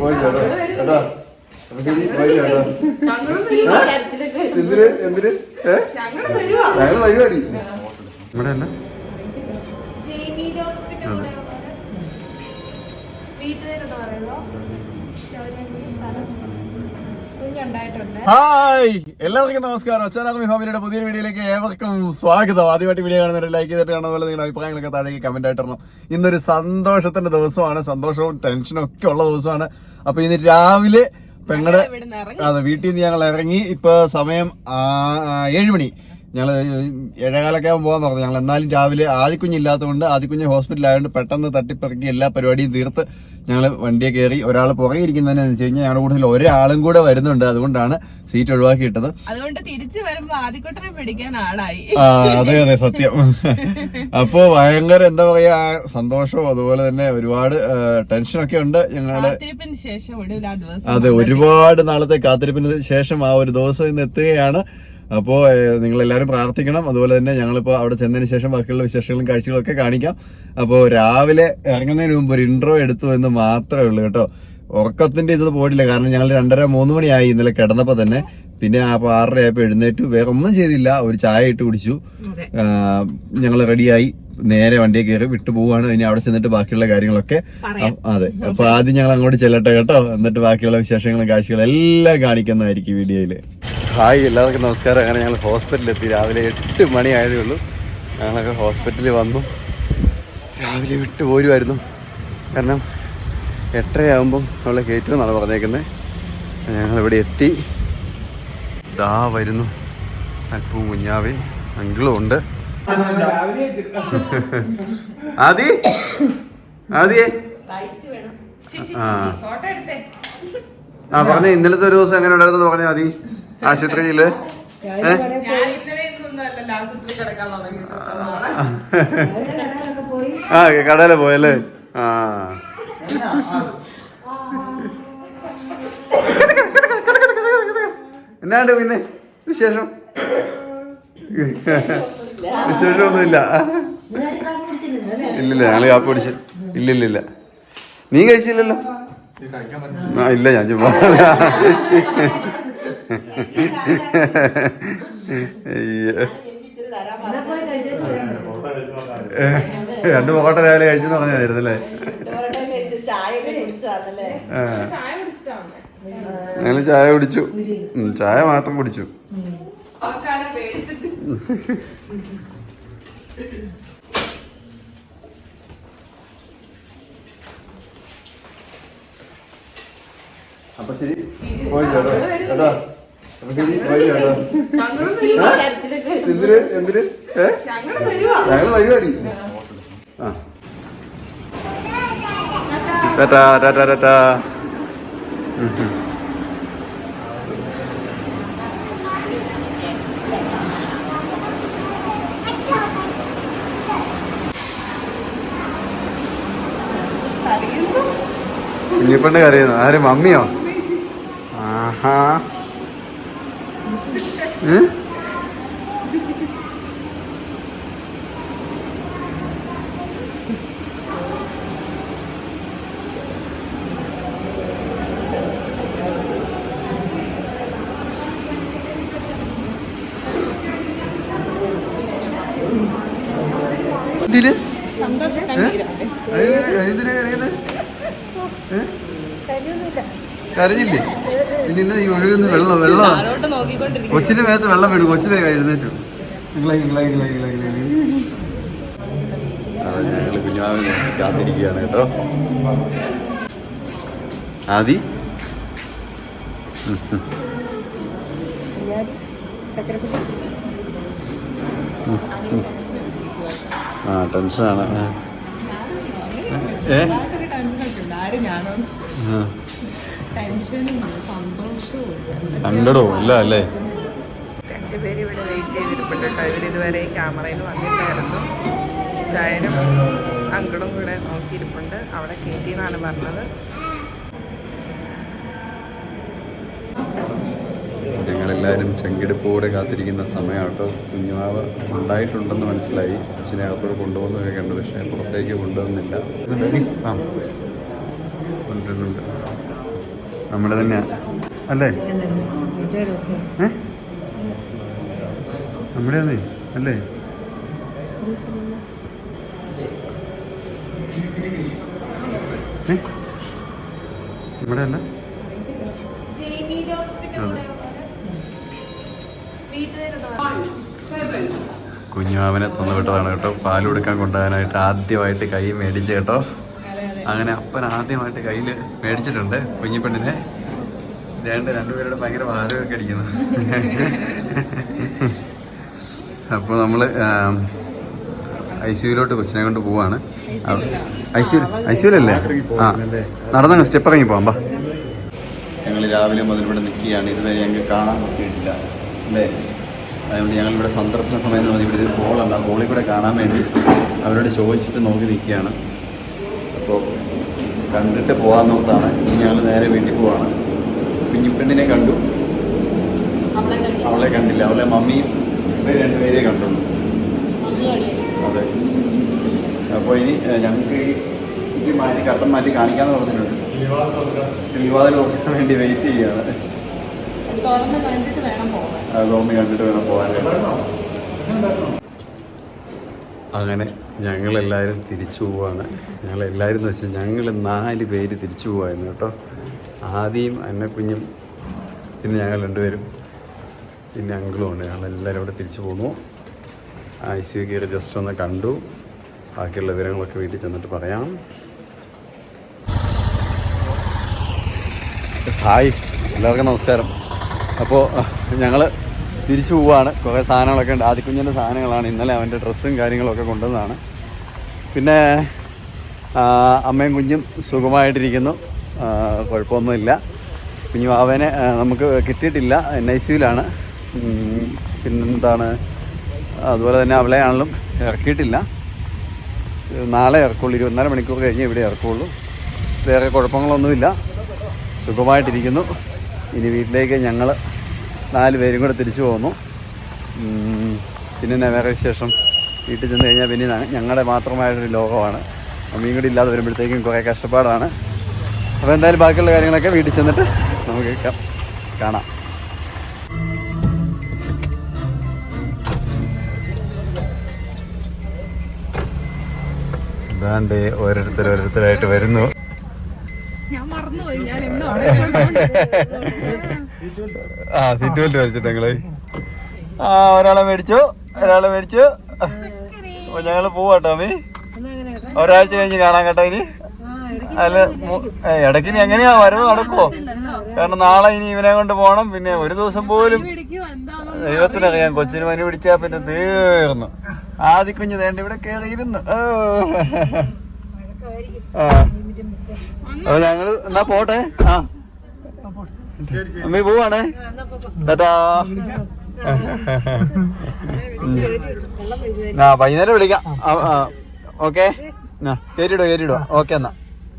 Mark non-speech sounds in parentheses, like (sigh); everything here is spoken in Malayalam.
പോയി ചേട്ടാ. കേട്ടോ അപ്പൊ ശരി പോയി ചേട്ടാ. എന്തിന് എന്തിന്? ഏ? ഞങ്ങൾ പരിപാടി. ഇവിടെ തന്നെ ജെയ്മി ഹായ്. എല്ലാവർക്കും നമസ്കാരം. അച്ഛനാർമി ഫാമിലിയുടെ പുതിയ വീഡിയോയിലേക്ക് ഏവർക്കും സ്വാഗതം. ആദ്യമായിട്ട് വീഡിയോ കാണുന്നവർ ലൈക്ക് ചെയ്തിട്ട് കാണുന്ന പോലെ നിങ്ങളുടെ അഭിപ്രായങ്ങളൊക്കെ താഴേക്ക് കമന്റ് ആയിട്ടിടണം ഇന്നൊരു സന്തോഷത്തിന്റെ ദിവസമാണ്. സന്തോഷവും ടെൻഷനും ഒക്കെ ഉള്ള ദിവസമാണ്. അപ്പൊ ഇന്ന് രാവിലെ പെങ്ങളുടെ അതെ വീട്ടിൽ നിന്ന് ഞങ്ങൾ ഇറങ്ങി. ഇപ്പൊ സമയം ആ, ആ, മണി. ഞങ്ങൾ ഏഴേകാലൊക്കെ ആകുമ്പോൾ പോകാൻ പറഞ്ഞു. ഞങ്ങൾ എന്നാലും രാവിലെ ആദ്യക്കുഞ്ഞില്ലാത്തതുകൊണ്ട് ആദ്യക്കുഞ്ഞ് ഹോസ്പിറ്റലായതുകൊണ്ട് പെട്ടെന്ന് തട്ടിപ്പിറക്കി എല്ലാ പരിപാടിയും തീർത്ത് ഞങ്ങൾ വണ്ടിയെ കയറി ഒരാൾ പുറകെ ഇരിക്കുന്നതെന്ന് വെച്ച് കഴിഞ്ഞാൽ ഞങ്ങളുടെ കൂടുതൽ ഒരാളും കൂടെ വരുന്നുണ്ട്. അതുകൊണ്ടാണ് സീറ്റ് ഒഴിവാക്കിയിട്ടത്. അതുകൊണ്ട് തിരിച്ചു വരുമ്പോൾ ആദ്യക്കൊട്ടനെ പിടിക്കാൻ ആളായി. ആ അതെ അതെ സത്യം. അപ്പോ ഭയങ്കര എന്താ പറയാ സന്തോഷവും അതുപോലെ തന്നെ ഒരുപാട് ടെൻഷനൊക്കെ ഉണ്ട് ഞങ്ങളുടെ അതെ ഒരുപാട് നാളത്തെ കാത്തിരിപ്പിന് ശേഷം ആ ഒരു ദിവസം ഇന്ന് എത്തുകയാണ്. അപ്പോൾ നിങ്ങൾ എല്ലാവരും പ്രാർത്ഥിക്കണം. അതുപോലെ തന്നെ ഞങ്ങളിപ്പോൾ അവിടെ ചെന്നതിന് ശേഷം ബാക്കിയുള്ള വിശേഷങ്ങളും കാഴ്ചകളും ഒക്കെ കാണിക്കാം. അപ്പോൾ രാവിലെ ഇറങ്ങുന്നതിന് മുമ്പ് ഒരു ഇൻട്രോ എടുത്തു എന്ന് മാത്രമേ ഉള്ളൂ കേട്ടോ. ഉറക്കത്തിന്റെ ഇത് പോയിട്ടില്ല. കാരണം ഞങ്ങൾ രണ്ടര മൂന്ന് മണിയായി ഇന്നലെ കിടന്നപ്പോൾ തന്നെ. പിന്നെ അപ്പോൾ ആറര ആയപ്പോൾ എഴുന്നേറ്റു. വേറെ ഒന്നും ചെയ്തില്ല. ഒരു ചായ ഇട്ട് കുടിച്ചു. ഞങ്ങൾ റെഡിയായി നേരെ വണ്ടിയെ കയറി വിട്ടു പോവാണ്. ഇനി അവിടെ ചെന്നിട്ട് ബാക്കിയുള്ള കാര്യങ്ങളൊക്കെ അതെ. അപ്പൊ ആദ്യം ഞങ്ങൾ അങ്ങോട്ട് ചെല്ലട്ടെ കേട്ടോ. എന്നിട്ട് ബാക്കിയുള്ള വിശേഷങ്ങളും കാഴ്ചകളും എല്ലാം കാണിക്കുന്നതായിരിക്കും വീഡിയോയിൽ. ഹായ് എല്ലാവർക്കും നമസ്കാരം. അങ്ങനെ ഞങ്ങൾ ഹോസ്പിറ്റലിൽ എത്തി രാവിലെ എട്ട് മണി ആയതേ ഉള്ളൂ. ഞങ്ങളൊക്കെ ഹോസ്പിറ്റലിൽ വന്നു. രാവിലെ വിട്ടു പോരുമായിരുന്നു കാരണം എട്ടരയാകുമ്പം നമ്മളെ കയറ്റുമെന്നാണ് പറഞ്ഞേക്കുന്നത് ഞങ്ങളിവിടെ എത്തി. ദാ വരുന്നു. അല്പവും കുഞ്ഞാവേ അങ്കിളും ഉണ്ട്. ആദി? ആദിയേ? ലൈറ്റ് വേണം ആ. ഫോട്ടോ എടുത്തേ ആ പറഞ്ഞ ഇന്നലത്തെ ഒരു ദിവസം എങ്ങനെ ഉണ്ടായിരുന്നു പറഞ്ഞ മതി ആശുപത്രിയിൽ? ആ കടയിൽ പോയല്ലേ? ആ. എന്നാണ്ട് പിന്നെ വിശേഷം വിശേഷമൊന്നുമില്ല. ഇല്ലില്ല ഞങ്ങൾ കാപ്പി പിടിച്ച് ഇല്ലില്ലില്ല. നീ കഴിച്ചില്ലല്ലോ? ആ ഇല്ല ഞാൻ ചുമ്മാ രണ്ട് പൊറോട്ട രാവിലെ കഴിച്ചെന്ന് പറഞ്ഞായിരുന്നു അല്ലേ ഞങ്ങൾ ചായ കുടിച്ചു. ചായ മാത്രം കുടിച്ചു. പേടിച്ചിട്ട്. (laughs) അപ്പൊ ശരി. പോയി ചേട്ടാ. കേട്ടോ അപ്പൊ ശരി പോയി ചേട്ടാ. എന്തിന് എന്തിന്? ഏ? ഞങ്ങൾ പരിപാടി ആ. Tata tata tata. കുഞ്ഞിപ്പെണ്ണ് കരയുന്നു. ആര് മമ്മിയോ? ആഹാ ഏ? എന്തിന് സന്തോഷം ഏ? കരഞ്ഞില്ലേ? പിന്നെ ഇന്ന് ഈ ഒഴുകുന്ന വെള്ളം വെള്ളം കൊച്ചിന്റെ മേത്ത് വെള്ളം വീണു. കൊച്ചിനെ എഴുന്നേറ്റു. ഞങ്ങൾ കുഞ്ഞാവിനെ കാത്തിരിക്കുകയാണ് കേട്ടോ. ആദി? ആ ടെൻഷനാണ്. ഏ? സങ്കടവും ഇല്ല അല്ലേ? രണ്ടുപേരും ഇവിടെ വെയിറ്റ് ചെയ്തിരിപ്പുണ്ട് കേട്ടോ. ഇവർ ഇതുവരെ ക്യാമറയിൽ വന്നിട്ടായിരുന്നു. ഷായനും അങ്കിളും കൂടെ നോക്കിയിരിപ്പുണ്ട്. അവിടെ കയറ്റി എന്നാണ് പറഞ്ഞത്. ഞങ്ങളെല്ലാവരും ചെങ്കെടുപ്പോടെ കാത്തിരിക്കുന്ന സമയമാട്ടോ കുഞ്ഞുമാവ് ഉണ്ടായിട്ടുണ്ടെന്ന് മനസ്സിലായി. പക്ഷേ അകത്തോട് കൊണ്ടുപോകുന്നതൊക്കെ കണ്ടു പക്ഷേ പുറത്തേക്ക് കൊണ്ടുവന്നില്ല. കൊണ്ടുവരുന്നുണ്ട്. നമ്മുടെ തന്നെയാ അല്ലേ? ഏ? നമ്മുടെ അല്ലേ? അല്ലേ നമ്മുടെ അല്ല കുഞ്ഞുമാവനെ തന്നുവിട്ടതാണ് കേട്ടോ. പാൽ കൊടുക്കാൻ കൊണ്ടുപോകാനായിട്ട് ആദ്യമായിട്ട് കൈ മേടിച്ച് കേട്ടോ. അങ്ങനെ അപ്പൻ ആദ്യമായിട്ട് കയ്യിൽ മേടിച്ചിട്ടുണ്ട് കുഞ്ഞിപ്പെണ്ണിനെ. രണ്ട് രണ്ടുപേരുടെ ഭയങ്കര ഭാരമൊക്കെ അടിക്കുന്നു. അപ്പോൾ നമ്മൾ ഐ സിയുലോട്ട് കൊച്ചിനെ കൊണ്ട് പോവാണ്. ഐ സിയു ഐ സിയുലല്ലേ ആ നടന്നങ്ങ് സ്റ്റെപ്പ് ഇറങ്ങി പോകാം ബാ ഞങ്ങൾ രാവിലെ മുതൽ ഇവിടെ നിൽക്കുകയാണ്. ഇതുവരെ ഞങ്ങൾക്ക് കാണാൻ പറ്റിയിട്ടില്ല. അല്ലേ? അതുകൊണ്ട് ഞങ്ങൾ ഇവിടെ സന്ദർശന സമയം എന്ന് പറഞ്ഞാൽ ഇവിടെ ഒരു കോളുണ്ട് ആ കോളിൽ കൂടെ കാണാൻ വേണ്ടി അവരോട് ചോദിച്ചിട്ട് നോക്കി നിൽക്കുകയാണ്. അപ്പോൾ കണ്ടിട്ട് പോകാന്ന് നോർത്താണ് ഇനി ഞങ്ങൾ നേരെ വീട്ടിൽ പോവാണ്. കുഞ്ഞിപ്പെണ്ണിനെ കണ്ടു. അവളെ കണ്ടില്ല. അവളെ മമ്മിയും ഇവർ രണ്ടുപേരെ കണ്ടുള്ളൂ അതെ. അപ്പോൾ ഇനി ഞങ്ങൾക്ക് ഈ മാറ്റി കട്ടൻ മാറ്റി കാണിക്കാന്ന് പറഞ്ഞിട്ടുണ്ട്. കിളിവാതിൽ തുറക്കാൻ വേണ്ടി വെയിറ്റ് ചെയ്യുകയാണ്. തുറന്ന് കണ്ടിട്ട് വേണം പോകാൻ തുറന്ന് കണ്ടിട്ട് വേണം പോകാനായിട്ട് അങ്ങനെ ഞങ്ങളെല്ലാവരും തിരിച്ചു പോവാണ്. ഞങ്ങളെല്ലാവരും എന്ന് വെച്ചാൽ ഞങ്ങൾ നാല് പേര് തിരിച്ചു പോവായിരുന്നു കേട്ടോ. ആദ്യം അന്നക്കുഞ്ഞും കുഞ്ഞും പിന്നെ ഞങ്ങൾ രണ്ടുപേരും പിന്നെ അങ്കിളും ഉണ്ട്. ഞങ്ങളെല്ലാവരും അവിടെ തിരിച്ചു പോന്നു. ഐ സി യു കയറി ജസ്റ്റ് ഒന്ന് കണ്ടു. ബാക്കിയുള്ള വിവരങ്ങളൊക്കെ വീട്ടിൽ ചെന്നിട്ട് പറയാം. ഹായ് എല്ലാവർക്കും നമസ്കാരം. അപ്പോൾ ഞങ്ങൾ തിരിച്ചു പോവാണ്. കുറേ സാധനങ്ങളൊക്കെ ഉണ്ട്. ആദിക്കുഞ്ഞിന്റെ സാധനങ്ങളാണ്. ഇന്നലെ അവന്റെ ഡ്രസ്സും കാര്യങ്ങളൊക്കെ കൊണ്ടുവന്നതാണ്. പിന്നെ അമ്മയും കുഞ്ഞും സുഖമായിട്ടിരിക്കുന്നു. കുഴപ്പമൊന്നുമില്ല. കുഞ്ഞു അവനെ നമുക്ക് കിട്ടിയിട്ടില്ല. എൻ ഐ സിയിലാണ് പിന്നെന്താണ്? അതുപോലെ തന്നെ അവളെയാണെങ്കിലും ഇറക്കിയിട്ടില്ല. നാളെ ഇറക്കുള്ളൂ. ഇരുപത്തിനാല് മണിക്കൂർ കഴിഞ്ഞ് ഇവിടെ ഇറക്കുള്ളൂ. വേറെ കുഴപ്പങ്ങളൊന്നുമില്ല. സുഖമായിട്ടിരിക്കുന്നു. ഇനി വീട്ടിലേക്ക് ഞങ്ങൾ നാല് പേരും കൂടെ തിരിച്ചു പോന്നു. പിന്നെ വേറെ വിശേഷം? വീട്ടിൽ ചെന്ന് കഴിഞ്ഞാൽ പിന്നെ ഞങ്ങളുടെ മാത്രമായിട്ടൊരു ലോകമാണ്. മീൻ കൂടി ഇല്ലാതെ വരുമ്പോഴത്തേക്കും കുറേ കഷ്ടപ്പാടാണ്. അപ്പോൾ എന്തായാലും ബാക്കിയുള്ള കാര്യങ്ങളൊക്കെ വീട്ടിൽ ചെന്നിട്ട് നമുക്ക് കാണാം. ഇതാണ്ട് ഓരോരുത്തർ ഓരോരുത്തരായിട്ട് വരുന്നു. ഞാൻ മറന്നുപോയി. ഞാൻ ആ സീറ്റ് ബെൽറ്റ് വലിച്ചിട്ട് ഞങ്ങൾ. ആ ഒരാളെ മേടിച്ചു ഒരാളെ മേടിച്ചു. അപ്പൊ ഞങ്ങൾ പോവാട്ടോ അമ്മി. ഒരാഴ്ച കഴിഞ്ഞ് കാണാൻ കേട്ടോ ഇനി. അല്ല ഇടയ്ക്ക് ഇനി എങ്ങനെയാ വരവ് നടക്കുവോ? കാരണം നാളെ ഇനി ഇവനെ കൊണ്ട് പോണം പിന്നെ ഒരു ദിവസം പോലും ദൈവത്തിനറിയാം കൊച്ചിന് മനു പിടിച്ചാ പിന്നെ തീർന്നു. ആദ്യ കുഞ്ഞ് വേണ്ട ഇവിടെ കേറിയിരുന്നു. ഓ. ആ. അപ്പൊ ഞങ്ങൾ എന്നാ പോട്ടെ? ആ. അമ്മി പോവാണേ. ടാറ്റാ. ആ വൈകുന്നേരം വിളിക്കാം. ഓക്കെ. കേറ്റിടുക കേറ്റിടുക ഓക്കെ എന്നാ.